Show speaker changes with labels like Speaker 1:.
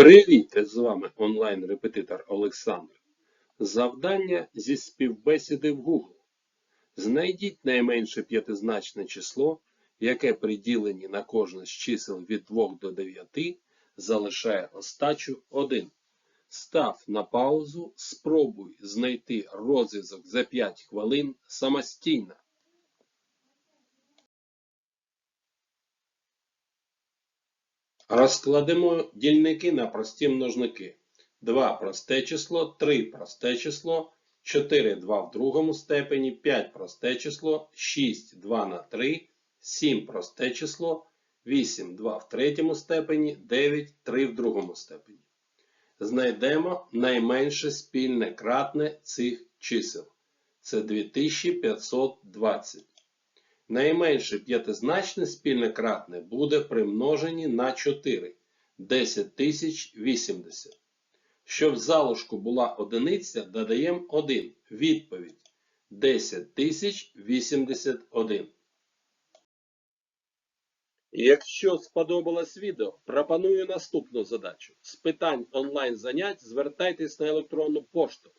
Speaker 1: Привіт! З вами онлайн-репетитор Олександр. Завдання зі співбесіди в Google. Знайдіть найменше п'ятизначне число, яке при діленні на кожне з чисел від 2 до 9 залишає остачу 1. Став на паузу, спробуй знайти розв'язок за 5 хвилин самостійно. Розкладемо дільники на прості множники. 2 просте число, 3 просте число, 4 2 в другому степені, 5 просте число, 6 2 на 3, 7 просте число, 8 2 в третьому степені, 9 3 в другому степені. Знайдемо найменше спільне кратне цих чисел. Це 2520. Найменше п'ятизначне спільне кратне буде при множенні на 4 10080. Щоб в залишку була одиниця, додаємо 1. Відповідь 10081. Якщо сподобалось відео, пропоную наступну задачу. З питань онлайн занять звертайтесь на електронну пошту